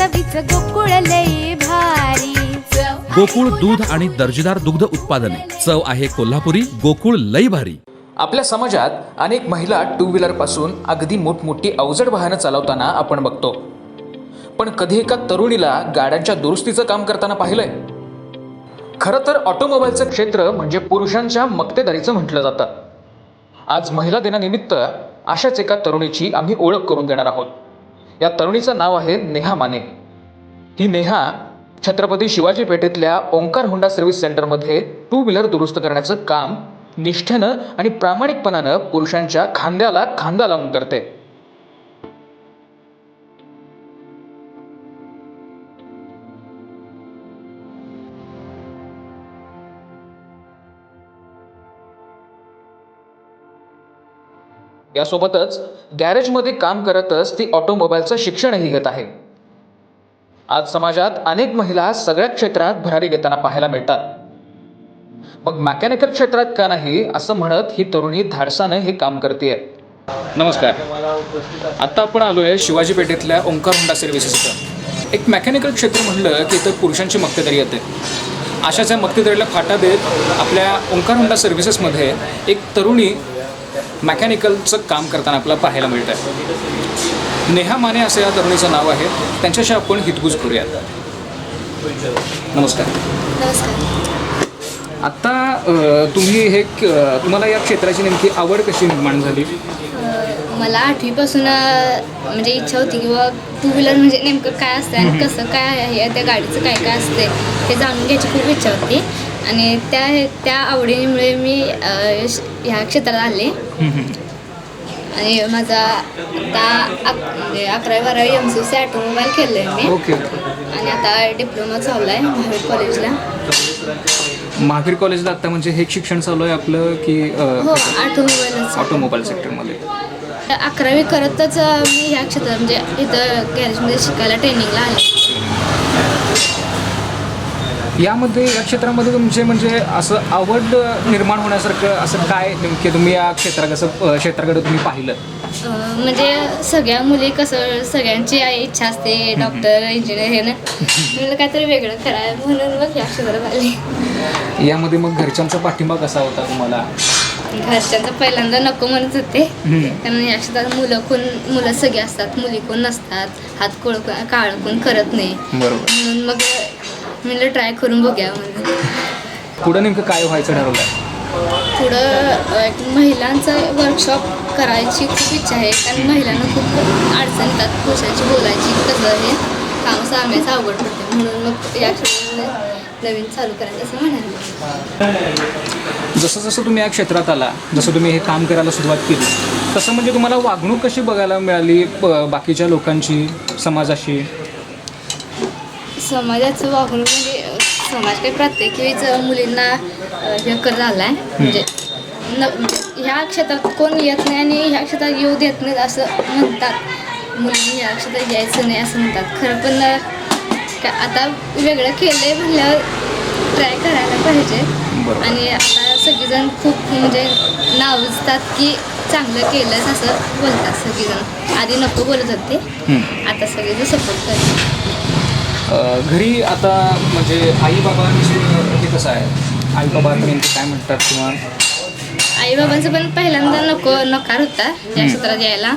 चवीच गोकुळ लई भारी. गोकुळ दूध आणि दर्जेदार दुग्ध उत्पादने. चव आहे कोल्हापुरी गोकुळ लई भारी. आपल्या समाजात अनेक महिला टू व्हीलरपासून अगदी मोठमोठी अवजड वाहनं चालवताना आपण बघतो. पण कधी एका तरुणीला गाड्यांच्या दुरुस्तीचं काम करताना पाहिलंय? खरं तर ऑटोमोबाईलचं क्षेत्र म्हणजे पुरुषांच्या मक्तेदारीचं म्हटलं जातं. आज महिला दिनानिमित्त अशाच एका तरुणीची आम्ही ओळख करून देणार आहोत. या तरुणीचं नाव आहे नेहा माने. ही नेहा छत्रपती शिवाजी पेठेतल्या ओंकार होंडा सर्व्हिस सेंटरमध्ये टू व्हीलर दुरुस्त करण्याचं काम निष्ठेनं आणि प्रामाणिकपणानं पुरुषांच्या खांद्याला खांदा लावून करते. यासोबतच गॅरेजमध्ये काम करतच ती ऑटोमोबाईलचं शिक्षणही घेत आहे. आज समाजात अनेक महिला सगळ्या क्षेत्रात भरारी घेताना पाहायला मिळतात. मग मेकॅनिकल क्षेत्रात का नाही असं म्हणत ही तरुणी धाडसानं हे काम करते नमस्कार. आता आपण आलो आहे शिवाजी पेठेतल्या ओंकार होंडा सर्व्हिसेस इथं एक मेकॅनिकल क्षेत्र म्हणलं की इथं पुरुषांची मक्तेदारी येते. अशाच या मक्तेदारीला फाटा देत आपल्या ओंकार होंडा सर्व्हिसेसमध्ये एक तरुणी मेकॅनिकलचं काम करताना आपल्याला पाहायला मिळत आहे नेहा माने असं या तरुणीचं नाव आहे. त्यांच्याशी आपण हितगुज करूयात. नमस्कार. नमस्कार. आत्ता तुम्ही हे तुम्हाला या क्षेत्राची नेमकी आवड कशी निर्माण झाली? मला आठवीपासून म्हणजे इच्छा होती की बा टू व्हीलर म्हणजे नेमकं काय असतं आणि कसं काय आहे त्या गाडीचं काय काय असते हे जाणून घ्यायची खूप इच्छा होती. आणि त्या त्या आवडीमुळे मी ह्या क्षेत्रात आले आणि माझा आता म्हणजे अकरावी बारावी एम सी सी ऑटोमोबाईल केलं आहे मी. ओके. आणि आता डिप्लोमा चालू आहे महावीर कॉलेजला महावीर कॉलेजला आत्ता म्हणजे हे शिक्षण चालू आहे आपलं की हो ऑटोमोबाईलच ऑटोमोबाईल सेक्टरमध्ये अकरावी करतच मी ह्या क्षेत्रात म्हणजे इथं गॅरेजमध्ये शिकायला ट्रेनिंगला आले. यामध्ये या क्षेत्रामध्ये तुमचे म्हणजे असं आवड निर्माण होण्यासारखं असं काय नेमके तुम्ही या क्षेत्रात कसं क्षेत्राकडे तुम्ही पाहिलं? म्हणजे सगळ्या मुली कसं सगळ्यांची इच्छा असते डॉक्टर इंजिनियर हे ना. काहीतरी वेगळं करायला म्हणून मग ह्या क्षेत्रात आले. यामध्ये मग घरच्यांचा पाठिंबा कसा होता तुम्हाला? घरच्यांचं पहिल्यांदा नको म्हणत होते. कारण या क्षेत्रात मुलं कोण मुलं सगळी असतात मुली कोण नसतात हात कोळ काळ कोण करत नाही. म्हणून मग म्हणलं ट्राय करून बघूया म्हणून. पुढं नेमकं काय व्हायचं ठरवलं पुढं अ, महिलांचं वर्कशॉप करायची खूप इच्छा आहे. कारण महिलांना खूप अडचण येतात पुरुषांची बोलायची कसं हे काम सांगायचं अवघड पडते म्हणून मग या क्षेत्रामध्ये नवीन चालू करायचं असं म्हणाले जसं जसं तुम्ही या क्षेत्रात आला जसं तुम्ही हे काम करायला सुरुवात केली तसं म्हणजे तुम्हाला वागणूक कशी बघायला मिळाली ब- बाकीच्या लोकांची समाजाशी? समाजाचं वागणूक म्हणजे समाज काही प्रत्येक वेळीच मुलींना हे कर झाला आहे म्हणजे न म्हणजे ह्या क्षेत्रात कोण येत नाही आणि ह्या क्षेत्रात येऊ देत नाहीत असं म्हणतात. मुलींनी ह्या क्षेत्रात यायचं नाही असं म्हणतात. खरं पण का- आता वेगळं केलं आहे म्हणल्यावर ट्राय करायला पाहिजे. आणि आता सगळीजण खूप म्हणजे नावजतात की चांगलं केलंस असं बोलतात सगळीजण. आधी नको बोलत होते. आता सगळेजण सपोर्ट करतात. घरी आता म्हणजे आई बाबांची हे कसं आहे? आई बाबा नेमके काय म्हणतात किंवा? आई बाबांचं पण पहिल्यांदा नको नकार होता या क्षेत्रात यायला.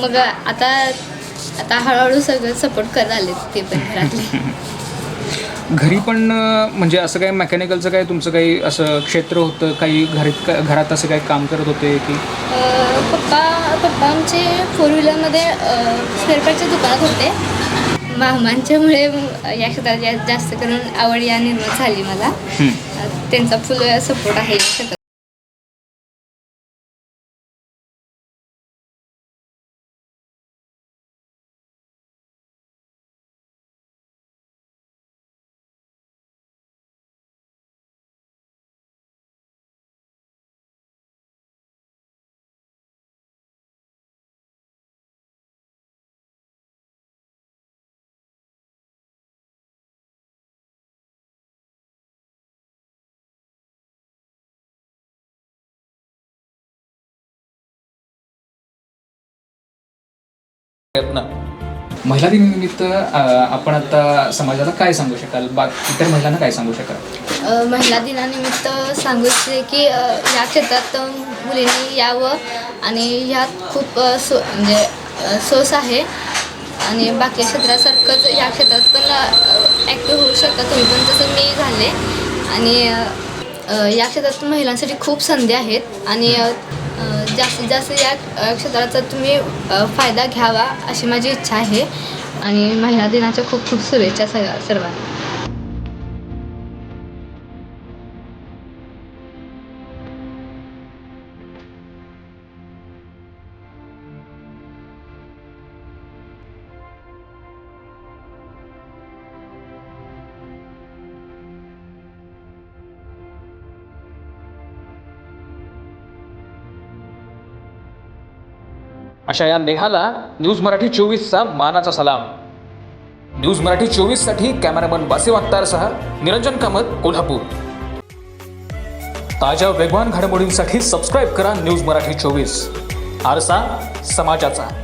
मग आता आता हळूहळू सगळं सपोर्ट करत आले ते पण घरातले. घरी पण म्हणजे असं काही मेकॅनिकलचं काही तुमचं काही असं क्षेत्र होतं? काही घरात घरात असं काही काम करत होते की? पप्पा पप्पा आमचे फोर व्हीलरमध्ये स्पेअरपार्टच्या दुकानात होते. मामांच्यामुळे या क्षेत्रात जास्त करून आवड या निर्माण झाली मला. त्यांचा फुल सपोर्ट आहे क्षेत्रात प्रयत्न. महिला दिनानिमित्त आपण आता समाजाला काय सांगू शकाल? बा इतर महिलांना काय सांगू शकाल? महिला दिनानिमित्त सांगू इच्छिते की या क्षेत्रात मुलींनी यावं आणि ह्यात खूप सो म्हणजे सोस आहे. आणि बाकी क्षेत्रासारखंच या क्षेत्रात पण ॲक्टिव्ह होऊ शकता तुम्ही पण जसं मी झाले. आणि या क्षेत्रात महिलांसाठी खूप संधी आहेत. आणि जास्तीत जास्त या क्षेत्राचा तुम्ही फायदा घ्यावा अशी माझी इच्छा आहे. आणि महिला दिनाच्या खूप खूप शुभेच्छा सगळ्या सर्वांना. अशा या नेहाला न्यूज मराठी चोवीसचा मानाचा सलाम. न्यूज मराठी चोवीससाठी कॅमेरामन बासिम अख्तारसह निरंजन कामत कोल्हापूर. ताज्या वेगवान घडामोडींसाठी सबस्क्राईब करा न्यूज मराठी चोवीस. आरसा समाजाचा.